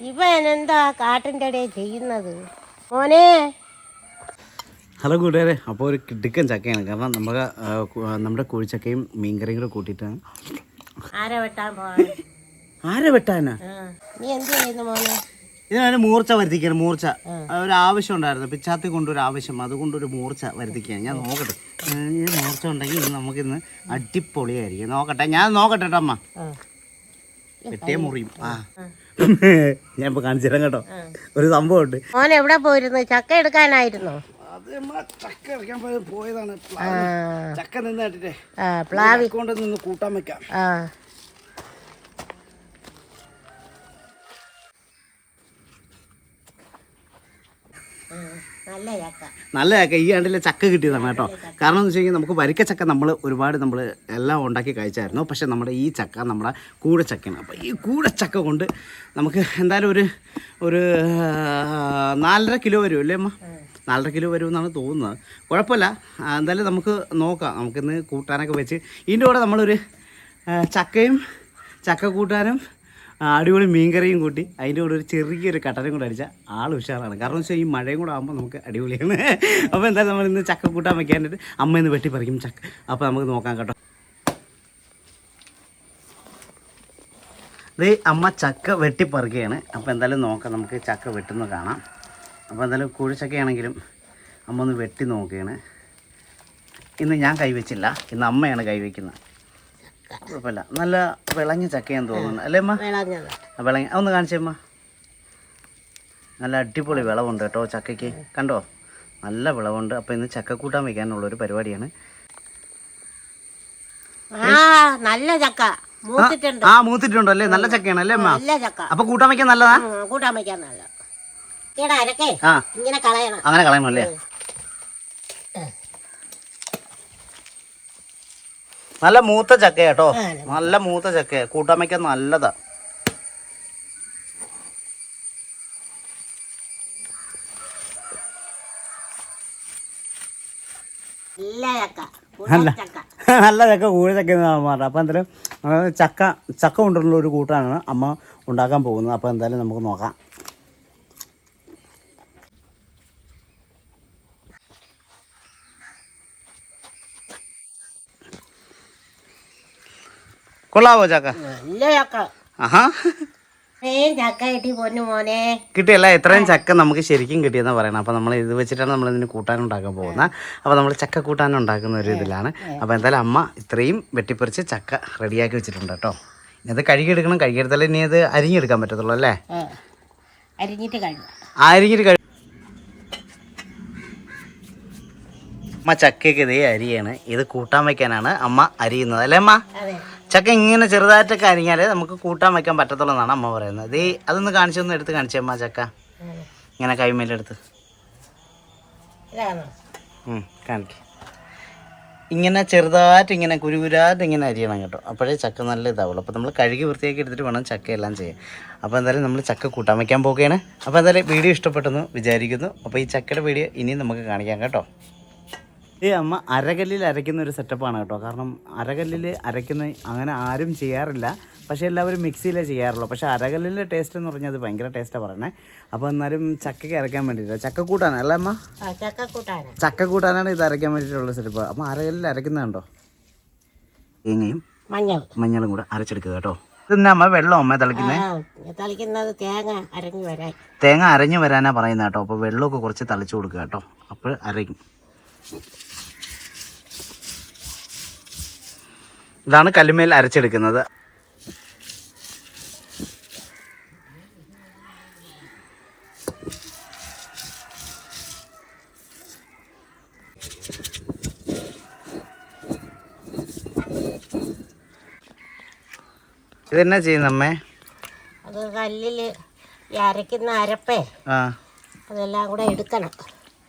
ഇവൻ എന്താ കാട്ടിന്റെ ഇടയിൽ ചെയ്യുന്നത്? മോനെ. ഹലോ കൂട്ടുകാരെ അപ്പോൾ ഒരു കിടുക്കൻ ചക്കയാണ്. കാരണം നമുക്ക് നമ്മുടെ കുഴിച്ചക്കയും മീൻകറിയും കൂടെ കൂട്ടിയിട്ടാണ്. ആരെ വെട്ടാൻ ആരെ വെട്ടാനാ? നീ എന്ത് ചെയ്യുന്നു മോനെ? ഇതിനൊരു മൂർച്ച വരുത്തിക്കാണ് മൂർച്ച. ഒരു ആവശ്യം ഉണ്ടായിരുന്നു. പിച്ചാത്തി കൊണ്ടൊരു ആവശ്യം അതുകൊണ്ട് ഒരു മൂർച്ച വരുത്തിക്കാണ്. ഞാൻ നോക്കട്ടെ. ഈ മൂർച്ച ഉണ്ടെങ്കിൽ ഇന്ന് നമുക്കിന്ന് അടിപൊളിയായിരിക്കും. നോക്കട്ടെ ഞാൻ നോക്കട്ടെ കേട്ടോ അമ്മ. ആ, വെട്ടിയ മുറിയും. ആ. ഞാൻ ഇപ്പൊ കാണിച്ചു തരാം കേട്ടോ. ഒരു സംഭവം ഉണ്ട് മോൻ എവിടെ പോയിരുന്നു? ചക്ക എടുക്കാനായിരുന്നോ? അത് ചക്ക എടുക്കാൻ പോയതാണ്. ചക്ക നിന്ന് ആ പ്ലാവി. കൊണ്ട് നിന്ന് കൂട്ടാൻ വെക്കാം. നല്ല ചക്ക ചക്ക ഈ ആണ്ടിലെ ചക്ക കിട്ടിയതാണ് കേട്ടോ. കാരണം എന്ന് വെച്ച് കഴിഞ്ഞാൽ നമുക്ക് വരിക്ക ചക്ക നമ്മൾ ഒരുപാട് നമ്മൾ എല്ലാം ഉണ്ടാക്കി കഴിച്ചായിരുന്നു. പക്ഷെ നമ്മുടെ ഈ ചക്ക നമ്മുടെ കൂടച്ചക്കയാണ്. അപ്പോൾ ഈ കൂടച്ചക്ക കൊണ്ട് നമുക്ക് എന്തായാലും ഒരു ഒരു നാലര കിലോ വരും അല്ലേ അമ്മ? നാലര കിലോ വരും എന്നാണ് തോന്നുന്നത്. കുഴപ്പമില്ല. എന്തായാലും നമുക്ക് നോക്കാം. നമുക്കിന്ന് കൂട്ടാനൊക്കെ വെച്ച്. ഇതിന്റെ കൂടെ നമ്മളൊരു ചക്കയും ചക്ക കൂട്ടാനും അടിപൊളി മീൻകറിയും കൂട്ടി അതിന്റെ കൂടെ ഒരു ചെറിയൊരു കട്ടനും കൂടെ അടിച്ചാൽ ആൾ ഉഷാറാണ്. കാരണം വെച്ചാൽ ഈ മഴയും കൂടെ ആകുമ്പോൾ നമുക്ക് അടിപൊളിയാണ്. അപ്പോൾ എന്താ നമ്മൾ ഇന്ന് ചക്ക കൂട്ടാൻ വെക്കാനായിട്ട് അമ്മ ഇന്ന് വെട്ടി പറിക്കും ചക്ക. അപ്പോൾ നമുക്ക് നോക്കാം കേട്ടോ. ഇത് അമ്മ ചക്ക വെട്ടിപ്പറിക്കുകയാണ് അപ്പോൾ എന്തായാലും നോക്കാം നമുക്ക് ചക്ക വെട്ടുന്നത് കാണാം. അപ്പോൾ എന്തായാലും കുഴിച്ചക്കയാണെങ്കിലും അമ്മ ഒന്ന് വെട്ടി നോക്കുകയാണ്. ഇന്ന് ഞാൻ കൈവച്ചില്ല. ഇന്ന് അമ്മയാണ് കൈവയ്ക്കുന്നത്. കുഴപ്പമില്ല. നല്ല വിളഞ്ഞ ചക്കയാന്ന് തോന്നുന്നു. അല്ലേ അമ്മ? വിളഞ്ഞ ഒന്ന് കാണിച്ചേമ്മ നല്ല അടിപൊളി വിളവുണ്ട് കേട്ടോ ചക്കയ്ക്ക്. കണ്ടോ? നല്ല വിളവുണ്ട്. അപ്പോൾ ഇന്ന് ചക്ക കൂട്ടാൻ വയ്ക്കാനുള്ള ഒരു പരിപാടിയാണ്. ആ നല്ല ചക്ക. മൂത്തിട്ടുണ്ട്. ആ മൂത്തിട്ടുണ്ടോ അല്ലേ? നല്ല ചക്കയാണ് അല്ലേ അമ്മ? അപ്പൊ കൂട്ടാൻ വെക്കാൻ നല്ലതാ? കൂട്ടാൻ വയ്ക്കാൻ നല്ല ഇങ്ങനെ കളയണം. അങ്ങനെ കളയണം അല്ലേ? നല്ല മൂത്ത ചക്ക കേട്ടോ നല്ല മൂത്ത. ചക്ക കൂട്ടാൻ വയ്ക്കാൻ നല്ലതാ. നല്ല ചക്ക. കൂഴ ചക്ക. എന്നാണ് പറഞ്ഞത് അപ്പോൾ എന്തായാലും ചക്ക ചക്ക കൊണ്ടുള്ള ഒരു കൂട്ടാണ് അമ്മ ഉണ്ടാക്കാൻ പോകുന്നത്. അപ്പോൾ എന്തായാലും നമുക്ക് നോക്കാം. കൊള്ളാവോ ചാക്ക? നല്ല ചക്ക. ആഹാ. ഏം ചക്ക കിട്ടി പൊന്നു മോനെ. കിട്ടിയല്ല ഇത്രയും ചക്ക നമുക്ക് ശരിക്കും കിട്ടിയെന്ന് പറയണം. അപ്പോൾ നമ്മൾ ഇത് വെച്ചിട്ടാണ് നമ്മൾ ഇതിന് കൂട്ടാൻ ഉണ്ടാക്കാൻ പോകുന്നത്. അപ്പോൾ നമ്മൾ ചക്ക കൂട്ടാൻ ഉണ്ടാക്കുന്ന ഒരു ഇതിലാണ്. അപ്പോൾ എന്തായാലും അമ്മ ഇത്രയും വെട്ടിപ്പറിച്ച് ചക്ക റെഡിയാക്കി വെച്ചിട്ടുണ്ട് കേട്ടോ. ഇനി അത് കഴുകിയെടുക്കണം. കഴുകിയെടുത്താലേ ഇനി അത് അരിഞ്ഞെടുക്കാൻ പറ്റത്തുള്ളൂ അല്ലേ? അരിഞ്ഞിട്ട് അമ്മ ചക്കയ്ക്ക് ഇതേ അരിയാണ്. ഇത് കൂട്ടാൻ വയ്ക്കാനാണ് അമ്മ അരിയുന്നത്. അല്ലേ അമ്മ? ചക്ക ഇങ്ങനെ ചെറുതായിട്ടൊക്കെ അരിഞ്ഞാലേ നമുക്ക് കൂട്ടാൻ വെക്കാൻ പറ്റത്തുള്ളൂ എന്നാണ് അമ്മ പറയുന്നത്. ഇത് അതൊന്ന് കാണിച്ചൊന്ന് എടുത്ത് കാണിച്ചേ അമ്മ ചക്ക. ഇങ്ങനെ കൈമേലെടുത്ത്. ഇങ്ങനെ ചെറുതായിട്ട് ഇങ്ങനെ കുരുകുരായിട്ട് ഇങ്ങനെ അരിയണം കേട്ടോ. അപ്പോഴേ ചക്ക നല്ല ഇതാവുള്ളൂ. അപ്പോൾ നമ്മൾ കഴുകി വൃത്തിയാക്കി എടുത്തിട്ട് വേണം ചക്ക എല്ലാം ചെയ്യാൻ. അപ്പോൾ എന്തായാലും നമ്മൾ ചക്ക കൂട്ടാൻ വയ്ക്കാൻ പോവുകയാണ്. അപ്പോൾ എന്തായാലും വീഡിയോ ഇഷ്ടപ്പെട്ടെന്ന് വിചാരിക്കുന്നു. അപ്പോൾ ഈ ചക്കയുടെ വീഡിയോ ഇനിയും നമുക്ക് കാണിക്കാം കേട്ടോ. ഈ അമ്മ അരകല്ലിൽ അരയ്ക്കുന്ന ഒരു സെറ്റപ്പാണ് കേട്ടോ. കാരണം അരകല്ലിൽ അരയ്ക്കുന്ന അങ്ങനെ ആരും ചെയ്യാറില്ല. പക്ഷേ എല്ലാവരും മിക്സിയിലേ ചെയ്യാറുള്ളൂ. പക്ഷേ അരകല്ലിലെ ടേസ്റ്റ് എന്ന് പറഞ്ഞാൽ അത് ഭയങ്കര ടേസ്റ്റാണ് പറയണേ അപ്പോൾ എന്നാലും ചക്കയ്ക്ക് അരയ്ക്കാൻ വേണ്ടിയിട്ട് ചക്ക കൂട്ടാണ് അല്ലേ അമ്മ? ആ ചക്ക കൂട്ടാണ് കൂട്ടാനാണ് ഇത് അരയ്ക്കാൻ വേണ്ടിയിട്ടുള്ള സെറ്റപ്പ് അപ്പം അരകല്ലിൽ അരയ്ക്കുന്നുണ്ടോ തേങ്ങയും മഞ്ഞൾ. മഞ്ഞളും കൂടെ അരച്ചെടുക്കുക കേട്ടോ. അമ്മ? വെള്ളം അമ്മ തളിക്കുന്നത് തേങ്ങ അരഞ്ഞു വരാൻ. തേങ്ങ അരഞ്ഞു വരാനാ പറയുന്നത് കേട്ടോ. അപ്പോൾ വെള്ളമൊക്കെ കുറച്ച് തളിച്ചു കൊടുക്കുക കേട്ടോ. അപ്പോൾ അരയ്ക്കും. ഇതാണ് കല്ലുമേൽ അരച്ചെടുക്കുന്നത്. ഇതെന്നാ ചെയ്യുന്നമ്മേ അത് കല്ലിൽ ഈ അരയ്ക്കുന്ന അരപ്പേ അതെല്ലാം കൂടെ എടുക്കണം.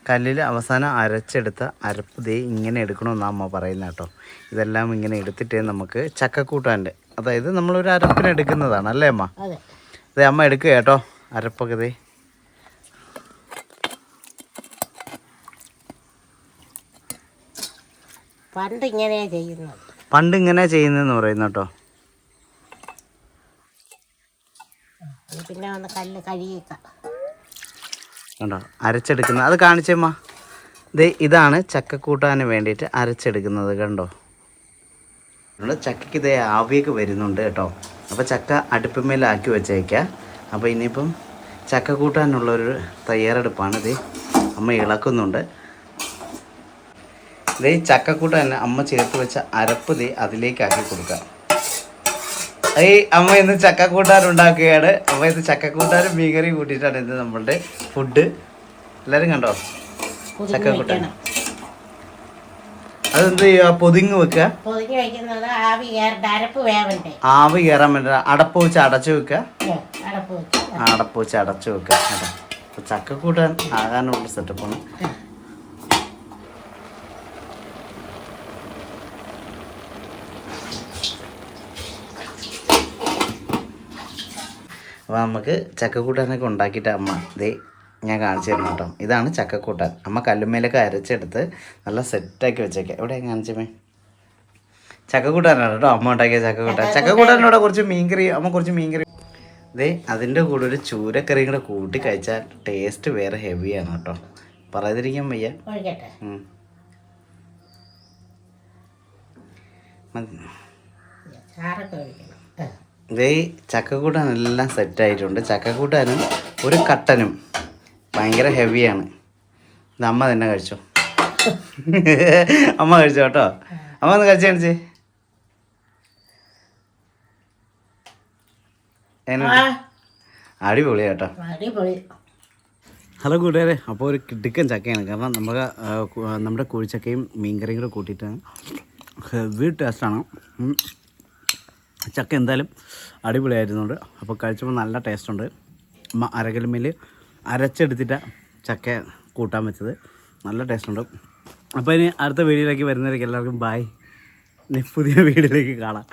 കല്ലിൽ അവസാനം അരച്ചെടുത്ത അരപ്പ് ദേ ഇങ്ങനെ എടുക്കണമെന്നാണ് അമ്മ പറയുന്നത് കേട്ടോ. ഇതെല്ലാം ഇങ്ങനെ എടുത്തിട്ടേ നമുക്ക് ചക്കക്കൂട്ടാന്റെ അതായത് നമ്മളൊരു അരപ്പിന് എടുക്കുന്നതാണ് അല്ലേ അമ്മ? അതെ. അമ്മ എടുക്കുക കേട്ടോ അരപ്പൊക്കെ ദേ. പണ്ട് ഇങ്ങനെയാ ചെയ്യുന്നത്. പണ്ട് ഇങ്ങനെ ചെയ്യുന്നതെന്ന് പറയുന്നു കേട്ടോ. പിന്നെ ഒന്ന് കല്ല് കഴുകിക്കാം കണ്ടോ? അരച്ചെടുക്കുന്ന അത് കാണിച്ചേമ്മ ദേ ഇതാണ് ചക്കക്കൂട്ടാന് വേണ്ടിയിട്ട് അരച്ചെടുക്കുന്നത് കണ്ടോ? നമ്മുടെ ചക്കയ്ക്ക് ഇതേ ആവിയൊക്കെ വരുന്നുണ്ട് കേട്ടോ. അപ്പോൾ ചക്ക അടുപ്പമേലാക്കി വെച്ചേക്കാം. അപ്പോൾ ഇനിയിപ്പം ചക്ക കൂട്ടാനുള്ളൊരു തയ്യാറെടുപ്പാണ് ഇത് അമ്മ ഇളക്കുന്നുണ്ട്. ഇതേ ചക്കക്കൂട്ടാൻ അമ്മ ചേർത്ത് വെച്ച അരപ്പ് ദേ അതിലേക്കാക്കി കൊടുക്കാം. ഈ അമ്മ ഇന്ന് ചക്കക്കൂട്ടാൻ ഉണ്ടാക്കുകയാണ്. അമ്മ ഇന്ന് ചക്കക്കൂട്ടാനും മീൻകറി കൂട്ടിയിട്ടാണ് ഇന്ന് നമ്മളുടെ ഫുഡ് എല്ലാരും കണ്ടോ? ചക്കക്കൂട്ടാൻ. അതെന്ത് ചെയ്യുക പൊതിങ്ങ് വെക്കുക. പൊതിഞ്ഞ് വയ്ക്കുന്നത് ആവി കയറിട്ട് അരപ്പ് വേവണ്ടേ? ആവി കയറാൻ വേണ്ട. അടപ്പ് വെച്ച് അടച്ചു വെക്ക അടപ്പ് വെച്ച്. അടപ്പ് വെച്ച് അടച്ചു വെക്കുക. ചക്ക കൂട്ടാൻ ചക്കക്കൂട്ടാൻ ആകാനുള്ള സെറ്റപ്പാണ് അപ്പോൾ നമുക്ക് ചക്കക്കൂട്ടാനൊക്കെ ഉണ്ടാക്കിയിട്ട് അമ്മ ദേ ഞാൻ കാണിച്ചു തരണം കേട്ടോ. ഇതാണ് ചക്കക്കൂട്ടാൻ. അമ്മ കല്ലുമ്മേലൊക്കെ അരച്ചെടുത്ത് നല്ല സെറ്റാക്കി വെച്ചേക്കാം. എവിടെ കാണിച്ചമ്മേ ചക്കക്കൂട്ടാനാണ് കേട്ടോ അമ്മ ഉണ്ടാക്കിയ ചക്കക്കൂട്ടാൻ. ചക്കക്കൂട്ടാനോടെ കുറച്ച് മീൻകറി അമ്മ കുറച്ച് മീൻകറി. ദേ അതിന്റെ കൂടെ ഒരു ചൂരക്കറിയും കൂടെ കൂട്ടി കഴിച്ചാൽ ടേസ്റ്റ് വേറെ ഹെവിയാണ് കേട്ടോ. പറയാതിരിക്കാൻ വയ്യ. മതി. ചാറൊക്കെ ചക്കക്കൂട്ടാൻ എല്ലാം ദേ ചക്കക്കൂട്ടാനെല്ലാം സെറ്റായിട്ടുണ്ട്. ചക്കക്കൂട്ടാനും ഒരു കട്ടനും ഭയങ്കര ഹെവിയാണ്. ഇത് അമ്മ തന്നെ കഴിച്ചോ. അമ്മ കഴിച്ചോ കേട്ടോ. അമ്മ ഒന്ന് കഴിച്ചു കാണിച്ചേ. അടിപൊളി കേട്ടോ. ഹലോ കൂട്ടുകാരെ അപ്പോൾ ഒരു കിടുക്കൻ ചക്കയാണ്. കാരണം നമുക്ക് നമ്മുടെ കുഴിച്ചക്കയും മീൻകറിയും കൂടെ കൂട്ടിയിട്ട് ഹെവി ടേസ്റ്റാണ്. ചക്ക എന്തായാലും അടിപൊളിയായിരുന്നുണ്ട്. അപ്പോൾ കഴിച്ചപ്പോൾ നല്ല ടേസ്റ്റ് ഉണ്ട്. അമ്മ അരകലുമേൽ അരച്ചെടുത്തിട്ട ചക്ക കൂട്ടാൻ വെച്ചത്. നല്ല ടേസ്റ്റ് ഉണ്ട്. അപ്പോൾ ഇനി അടുത്ത വീഡിയോയിലേക്ക് വരുന്നവരേക്ക് എല്ലാവർക്കും ബായ് പുതിയ വീഡിയോയിലേക്ക് കാണാം.